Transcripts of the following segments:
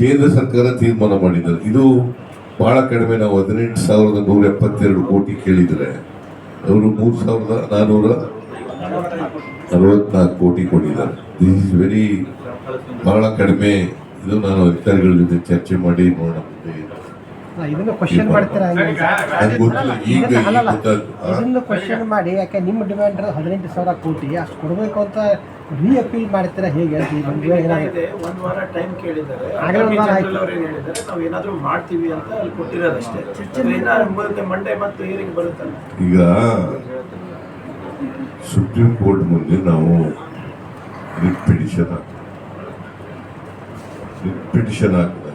ಕೇಂದ್ರ ಸರ್ಕಾರ ತೀರ್ಮಾನ ಮಾಡಿದ್ದಾರೆ. ಇದು ಬಹಳ ಕಡಿಮೆ. ನಾವು ಹದಿನೆಂಟು ಸಾವಿರದ ನೂರ ಎಪ್ಪತ್ತೆರಡು ಕೋಟಿ ಕೇಳಿದರೆ ಅವರು ಮೂರು ಸಾವಿರದ ನಾನ್ನೂರ ಅರವತ್ನಾಲ್ಕು ಕೋಟಿ ಕೊಟ್ಟಿದ್ದಾರೆ. ದಿಸ್ ಇಸ್ ವೆರಿ ಬಹಳ ಕಡಿಮೆ. ಇದು ನಾನು ಅಧಿಕಾರಿಗಳ ಜೊತೆ ಚರ್ಚೆ ಮಾಡಿ ನೋಡೋಣ ಇದನ್ನು ಕ್ವಶನ್ ಮಾಡ್ತೀರಾ ಇದನ್ನು ಕ್ವಶನ್ ಮಾಡಿ ಯಾಕೆ ನಿಮ್ಮ ಡಿಮ್ಯಾಂಡ್ ಹದಿನೆಂಟು ಸಾವಿರ ಕೋಟಿ ಅಷ್ಟು ಕೊಡಬೇಕು ಅಂತ ರೀ ಅಪೀಲ್ ಮಾಡ್ತೀರಾ ಹೇಗೆ ಒಂದು ವಾರ ಟೈಮ್ ಕೇಳಿದ್ದಾರೆ. ಆಗಲೇ ಒಂದ್ ವಾರ ಆಯ್ತು. ಅವ್ರು ಹೇಳಿದ್ದಾರೆ ನಾವು ಏನಾದರೂ ಮಾಡ್ತೀವಿ ಅಂತ ಅಲ್ಲಿ ಕೊಟ್ಟಿರೋದಷ್ಟೇ. ಬರುತ್ತೆ ಮಂಡೇ ಮತ್ತು ಏರಿಗೆ ಬರುತ್ತಲ್ಲ ಈಗ ಸುಪ್ರೀಂ ಕೋರ್ಟ್ ಮುಂದೆ ನಾವು ರಿಟ್ ಪಿಟಿಷನ್ ರಿಟ್ ಪಿಟಿಷನ್ ಹಾಕಿದಾಗ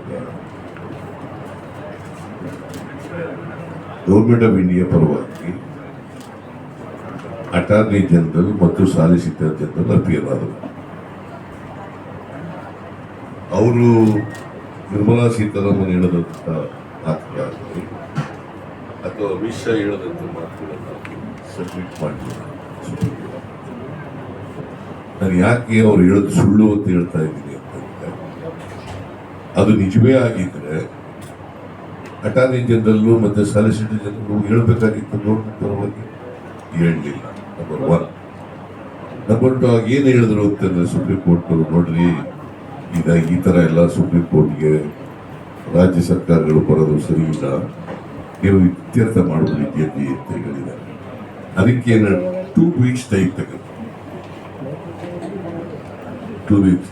ಗೌರ್ಮೆಂಟ್ ಆಫ್ ಇಂಡಿಯಾ ಪರವಾಗಿ ಅಟಾರ್ನಿ ಜನರಲ್ ಮತ್ತು ಸಾಲಿಸಿಟರ್ ಜನರಲ್ ಅಪಿಯರ್ ಆದರು ಅವರು ನಿರ್ಮಲಾ ಸೀತಾರಾಮನ್ ಹೇಳದಂತಹ ಮಾತುಗಳಾಗಲಿ ಅಥವಾ ಅಮಿತ್ ಶಾ ಹೇಳದಂತಹ ಮಾತುಗಳನ್ನಾಗಿ ಸಬ್ಮಿಟ್ ಮಾಡಲಿಲ್ಲ ನಾನು ಯಾಕೆ ಅವ್ರು ಹೇಳೋದು ಸುಳ್ಳು ಅಂತ ಹೇಳ್ತಾ ಇದ್ದೀನಿ ಅಂತಂದ್ರೆ ಅದು ನಿಜವೇ ಆಗಿದ್ರೆ ಅಟಾರ್ನಿ ಜನರಲ್ಲು ಮತ್ತೆ ಸಾಲಿಸಿಟರ್ ಜನರಲ್ ಹೇಳಬೇಕಾಗಿತ್ತು ಗೌರ್ಮೆಂಟ್ ಬಗ್ಗೆ ಹೇಳಲಿಲ್ಲ ನಂಬರ್ ಒನ್ ನಂಬರ್ ಟು ಆಗ ಏನು ಹೇಳಿದ್ರು ಅಂತಂದ್ರೆ ಸುಪ್ರೀಂ ಕೋರ್ಟ್ ನೋಡ್ರಿ, ಈಗ ಈ ಥರ ಎಲ್ಲ ಸುಪ್ರೀಂ ಕೋರ್ಟ್ಗೆ ರಾಜ್ಯ ಸರ್ಕಾರಗಳು ಬರೋದು ಸರಿ ಇಲ್ಲ. ನೀವು ಇತ್ಯರ್ಥ ಮಾಡಬಹುದು ಅಂತ ಹೇಳಿದ್ದಾರೆ ಅದಕ್ಕೆ ಟೂ ವೀಕ್ಸ್ ಟೈಮ್ ತಗೊಂಡು ಟೂ ವೀಕ್ಸ್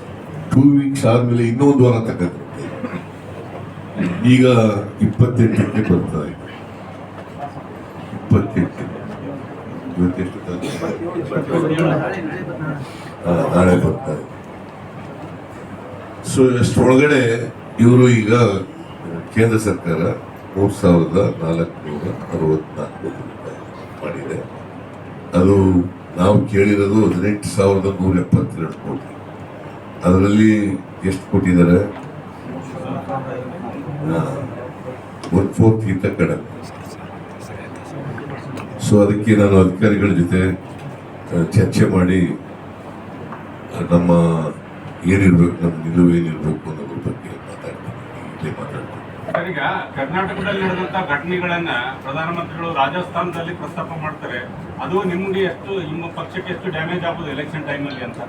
ಟೂ ವೀಕ್ಸ್ ಆದಮೇಲೆ ಇನ್ನೊಂದು ವಾರ ತಗೊಂಡು ಈಗ ಇಪ್ಪತ್ತೆಂಟಕ್ಕೆ ಬರ್ತಾ ಇದೆ. ಇಪ್ಪತ್ತೆಂಟು. ಇವತ್ತೆಷ್ಟು ನಾಳೆ ಬರ್ತಾ ಇದೆ. ಸೊ ಅಷ್ಟರೊಳಗಡೆ ಇವರು ಈಗ ಕೇಂದ್ರ ಸರ್ಕಾರ ಮೂರು ಸಾವಿರದ ನಾಲ್ಕುನೂರ ಅರವತ್ನಾಲ್ಕು ಮಾಡಿದೆ. ಅದು ನಾವು ಕೇಳಿರೋದು ಹದಿನೆಂಟು ಸಾವಿರದ ನೂರ ಎಪ್ಪತ್ತೆರಡು ಕೋಟಿ. ಅದರಲ್ಲಿ ಎಷ್ಟು ಕೊಟ್ಟಿದ್ದಾರೆ? ಒನ್ ಫೋರ್ತ್ಗಿಂತ ಕಡಿಮೆ ಸೊ ಅದಕ್ಕೆ ನಾನು ಅಧಿಕಾರಿಗಳ ಜೊತೆ ಚರ್ಚೆ ಮಾಡಿ ನಮ್ಮ ಏನಿರ್ಬೇಕು ನಮ್ಮ ನಿಲುವು ಏನಿರ್ಬೇಕು ಅನ್ನೋದ್ರ ಬಗ್ಗೆ ಮಾತಾಡ್ತೀನಿ. ಇಲ್ಲೇ ಮಾತಾಡ್ತೀನಿ. ಈಗ ಕರ್ನಾಟಕದಲ್ಲಿ ನಡೆದಂತ ಘಟನೆಗಳನ್ನ ಪ್ರಧಾನಮಂತ್ರಿಗಳು ರಾಜಸ್ಥಾನದಲ್ಲಿ ಪ್ರಸ್ತಾಪ ಮಾಡ್ತಾರೆ. ಅದು ನಿಮ್ಗೆ ಎಷ್ಟು ನಿಮ್ಮ ಪಕ್ಷಕ್ಕೆ ಎಷ್ಟು ಡ್ಯಾಮೇಜ್ ಆಗ್ಬೋದು ಎಲೆಕ್ಷನ್ ಟೈಮಲ್ಲಿ ಅಂತ?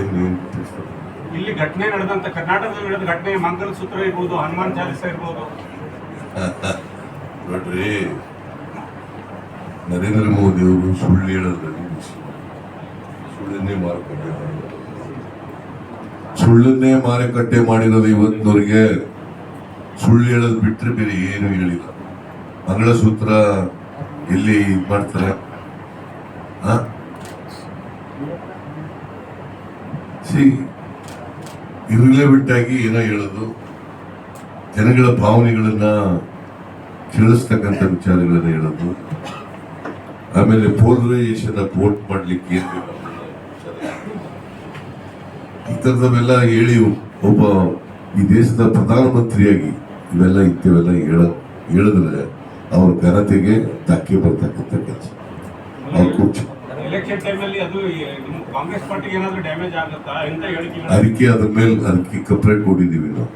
ಏನು? ಇಲ್ಲಿ ಘಟನೆ ನಡೆದಂತ ಕರ್ನಾಟಕದಲ್ಲಿ ನಡೆದ ಘಟನೆ ಮಂಗಲಸೂತ್ರ ಇರ್ಬೋದು, ಹನುಮಾನ್ ಚಾಲಿಸ ಇರ್ಬೋದು. ನೋಡ್ರಿ, ನರೇಂದ್ರ ಮೋದಿ ಅವರು ಸುಳ್ಳು ಬಿಸಿ. ಸುಳ್ಳನ್ನೇ ಮಾರುಕಟ್ಟೆ ಸುಳ್ಳನ್ನೇ ಮಾರುಕಟ್ಟೆ ಮಾಡಿರೋದು ಇವತ್ತಿನವರಿಗೆ ಸುಳ್ಳು ಹೇಳೋದು ಬಿಟ್ಟರೆ ಬೇರೆ ಏನು ಹೇಳಿಲ್ಲ. ಮಂಗಳಸೂತ್ರ ಎಲ್ಲಿ ಇದು ಮಾಡ್ತಾರೆ? ಸಿ ಇರಲೇ ಆಗಿ ಏನೋ ಹೇಳೋದು. ಜನಗಳ ಭಾವನೆಗಳನ್ನ ತಿಳಿಸ್ತಕ್ಕಂಥ ವಿಚಾರಗಳನ್ನ ಹೇಳೋದು. ಆಮೇಲೆ ಪೋಲರೈಸೇಷನ್ ವೋಟ್ ಮಾಡಲಿಕ್ಕೆ ಏನ್. ಈ ಥರದವೆಲ್ಲ ಹೇಳಿ ಒಬ್ಬ ಈ ದೇಶದ ಪ್ರಧಾನಮಂತ್ರಿಯಾಗಿ ಇವೆಲ್ಲ ಇಂಥವೆಲ್ಲ ಹೇಳ ಹೇಳಿದ್ರೆ ಅವ್ರ ಘನತೆಗೆ ಧಕ್ಕೆ ಬರ್ತಕ್ಕಂಥ ಕೆಲಸ. ಅವ್ರ ಕುರ್ಚಿ. ಎಲೆಕ್ಷನ್ ಟೈಮಲ್ಲಿ ಅದು ನಿಮ್ಮ ಕಾಂಗ್ರೆಸ್ ಪಾರ್ಟಿಗೆ ಏನಾದರೂ ಡ್ಯಾಮೇಜ್ ಆಗುತ್ತಾ? ಎಂತ ಹೇಳಿಕೆ? ಅದಕ್ಕೆ ಅದ್ರ ಮೇಲೆ ಅದಕ್ಕೆ ಕಂಪ್ಲೇಂಟ್ ಕೊಟ್ಟಿದ್ದೀವಿ ನಾವು.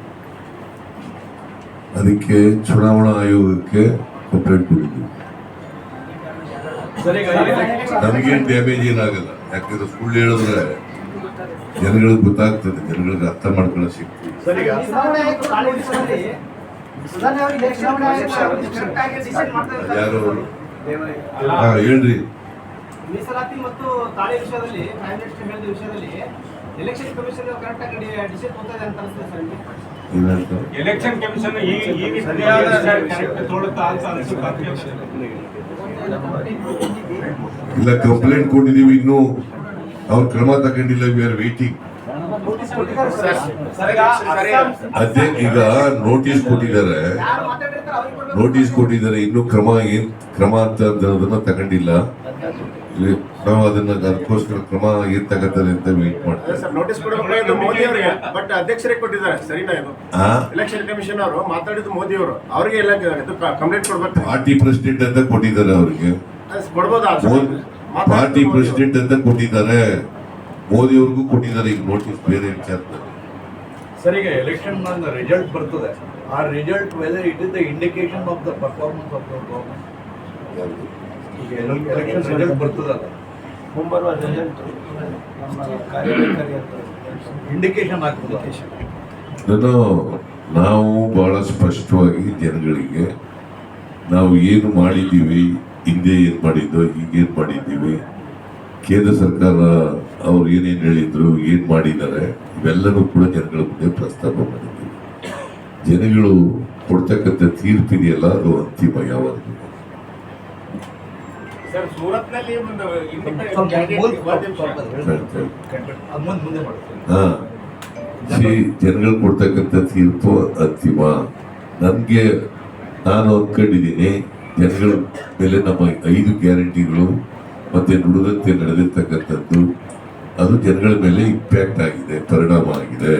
ಅದಕ್ಕೆ ಚುನಾವಣಾ ಆಯೋಗಕ್ಕೆ ಕಂಪ್ಲೇಂಟ್ ಕೊಟ್ಟಿದ್ದೀವಿ. ನಮಗೇನು ಡ್ಯಾಮೇಜ್ ಏನಾಗಲ್ಲ. ಯಾಕಂದ್ರೆ ಸುಳ್ಳು ಹೇಳಿದ್ರೆ ಜನಗಳಿಗೆ ಗೊತ್ತಾಗ್ತದೆ ಜನಗಳಿಗೆ ಅರ್ಥ ಮಾಡ್ಕೊಳ್ಳೋ ಶಕ್ತಿ. ಯಾರು ಹೇಳ್ರಿ. ಮೀಸಲಾತಿ ಮತ್ತು ತಾಳೆ ವಿಷಯದಲ್ಲಿ ಪ್ರೈಮ್ ಮಿನಿಸ್ಟರ್ ಹೇಳಿದ ವಿಷಯದಲ್ಲಿ ಎಲೆಕ್ಷನ್ ಕಮಿಷನ್ ಕರೆಕ್ಟ್ ಆಗಿ ಡಿಸಿಷನ್ ಇದೆ ಅಂತ ಅನಿಸ್ತದೆ ಸರ್ ಎಲೆಕ್ಷನ್ ಕಮಿಷನ್ ಈ ಈ ಕರೆಕ್ಟ್ ಅಂತ ಅನ್ಸುತ್ತೆ ಇಲ್ಲ ಕಂಪ್ಲೇಂಟ್ ಕೊಟ್ಟಿದ್ದೀವಿ ಇನ್ನು. ಅವ್ರು ಕ್ರಮ ತಗೊಂಡಿಲ್ಲ ವಿ ಆರ್ ವೇಟಿಂಗ್. ಅದೇ ಈಗ ನೋಟಿಸ್ ಕೊಟ್ಟಿದ್ದಾರೆ. ನೋಟಿಸ್ ಕೊಟ್ಟಿದ್ದಾರೆ ಇನ್ನು ಕ್ರಮ ಏನ್ ಕ್ರಮ ಅಂತ ಅದನ್ನ ತಗೊಂಡಿಲ್ಲ. ಇಲ್ಲಿ ನಾವು ಅದನ್ನ ಅದಕ್ಕೋಸ್ಕರ ಕ್ರಮ ತಗೋತಾರೆ ಅಂತ ವೇಟ್ ಸರ್ ಅವರಿಗೆ ಬಟ್ ಅಧ್ಯಕ್ಷರಿಗೆ ಕೊಟ್ಟಿದ್ದಾರೆ ಸರಿನಾ ಇದು? ಎಲೆಕ್ಷನ್ ಕಮಿಷನ್ ಅವರು ಮಾತಾಡಿದ್ದು ಮೋದಿ ಅವರು ಅವರಿಗೆ ಎಲ್ಲ ಕಂಪ್ಲೇಂಟ್ ಕೊಡ್ಬೇಕು. ಪಾರ್ಟಿ ಪ್ರೆಸಿಡೆಂಟ್ ಅಂತ ಕೊಟ್ಟಿದ್ದಾರೆ ಅವ್ರಿಗೆ. ಸರ್? ಪಾರ್ಟಿ. ಪ್ರೆಸಿಡೆಂಟ್ ಅಂತ ಕೊಟ್ಟಿದ್ದಾರೆ. ಮೋದಿ ಅವ್ರಿಗೂ ಕೊಟ್ಟಿದ್ದಾರೆ ಈಗ ನೋಟಿಸ್ ಬೇರೆ ವಿಚಾರದಲ್ಲಿ. ಸರ್ ಈಗ ಎಲೆಕ್ಷನ್ ರಿಸಲ್ಟ್ ಬರ್ತದೆ. ಆ result whether it is the indication of the performance of the government ಈಗ ಎಲೆಕ್ಷನ್ ರಿಸಲ್ಟ್ ಬರ್ತದಲ್ಲ. ಮುಂಬರುವ ರಿಸಲ್ಟ್ ನಮ್ಮ ಕಾರ್ಯಕಾರಿ ಅಂತ ಇಂಡಿಕೇಶನ್ ಆಗ್ತದೆ ನಾವು ಬಹಳ ಸ್ಪಷ್ಟವಾಗಿ ಜನಗಳಿಗೆ ನಾವು ಏನು ಮಾಡಿದ್ದೀವಿ ಹಿಂದೆ ಏನು ಮಾಡಿದ್ದೋ ಈಗೇನು ಮಾಡಿದ್ದೀವಿ ಕೇಂದ್ರ ಸರ್ಕಾರ ಅವ್ರು ಏನೇನು ಹೇಳಿದ್ರು ಏನು ಮಾಡಿದ್ದಾರೆ ಇವೆಲ್ಲವೂ ಕೂಡ ಜನಗಳ ಮುಂದೆ ಪ್ರಸ್ತಾಪ ಮಾಡಿದ್ದೀವಿ. ಜನಗಳು ಕೊಡ್ತಕ್ಕಂಥ ತೀರ್ಪಿದೆಯಲ್ಲ ಅದು ಅಂತಿಮ ಯಾವಾಗಲೂ ಸರ್ ಸೂರತ್ನಲ್ಲಿ ಒಂದು independent ಸ್ವಲ್ಪ candidate ಮೂಲ- ಒಂದ್ ನಿಮಿಷ. ಸ್ವಲ್ಪ ಹೇಳ್ತಾರೆ. ಅದ್ ಮುಂದೆ ಮುಂದೆ ಮಾಡ್ತೀನಿ. ಹಾ. ಸಿ ಜನಗಳು ಕೊಡ್ತಕ್ಕಂಥ ತೀರ್ಪು ಅಂತಿಮ. ನನಗೆ ನಾನು ಅಂದ್ಕೊಂಡಿದ್ದೀನಿ ಜನಗಳ ಮೇಲೆ ನಮ್ಮ ಐದು ಗ್ಯಾರಂಟಿಗಳು ಮತ್ತೆ ನುಡಿದಂತೆ ನಡೆದಿರ್ತಕ್ಕಂಥದ್ದು ಅದು ಜನಗಳ ಮೇಲೆ ಇಂಪ್ಯಾಕ್ಟ್ ಆಗಿದೆ ಪರಿಣಾಮ ಆಗಿದೆ.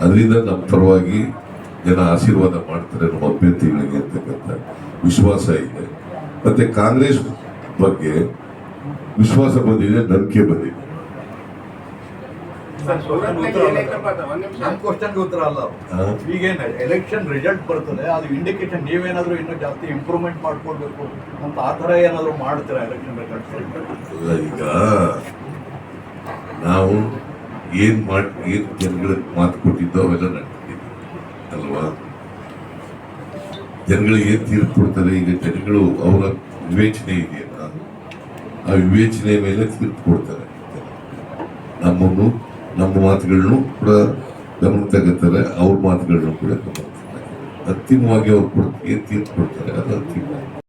ಅದರಿಂದ ನಮ್ಮ ಪರವಾಗಿ ಜನ ಆಶೀರ್ವಾದ ಮಾಡ್ತಾರೆ ನಮ್ಮ ಅಭ್ಯರ್ಥಿಗಳಿಗೆ ಅಂತಕ್ಕಂಥ ವಿಶ್ವಾಸ ಇದೆ. ಮತ್ತೆ ಕಾಂಗ್ರೆಸ್ ಬಗ್ಗೆ ವಿಶ್ವಾಸ ಬಂದಿದೆ ನಂಬಿಕೆ ಬಂದಿದೆ. ಉತ್ತರ ಅಲ್ಲ. ಈಗೇನು ಎಲೆಕ್ಷನ್ ರಿಸಲ್ಟ್ ಬರ್ತದೆ ಅದು ಇಂಡಿಕೇಶನ್ ನೀವೇನಾದ್ರೂ ಇನ್ನೂ ಜಾಸ್ತಿ ಇಂಪ್ರೂವ್ಮೆಂಟ್ ಮಾಡ್ಕೊಳ್ಬೇಕು ಅಂತ ಆ ಥರ ಏನಾದರೂ ಮಾಡ್ತೀರಾ ಎಲೆಕ್ಷನ್ ರಿಸಲ್ಟ್ ಈಗ ನಾವು ಏನು ಮಾಡಿ ಏನು ಜನಗಳಿಗೆ ಮಾತು ಕೊಟ್ಟಿದ್ದೋ ಅವೆಲ್ಲ ನಡ್ಕೊಂಡಿದ್ವಿ ಅಲ್ವಾ? ಜನಗಳಿಗೆ ಏನ್ ತೀರ್ಪು ಕೊಡ್ತಾರೆ ಈಗ ಜನಗಳು ಅವರ ವಿವೇಚನೆ ಇದೆಯಲ್ಲ ಆ ವಿವೇಚನೆಯ ಮೇಲೆ ತೀರ್ಪು ಕೊಡ್ತಾರೆ ನಮ್ಮನ್ನು, ನಮ್ಮ ಮಾತುಗಳನ್ನು ಕೂಡ ಗಮನ ತಗೋತಾರೆ ಅವ್ರ ಮಾತುಗಳನ್ನು ಕೂಡ ಗಮನ. ಅಂತಿಮವಾಗಿ ಅವ್ರು ಕೊಡ್ತೀವಿ ತೀರ್ಪು ಕೊಡ್ತಾರೆ, ಅದು ಅಂತಿಮ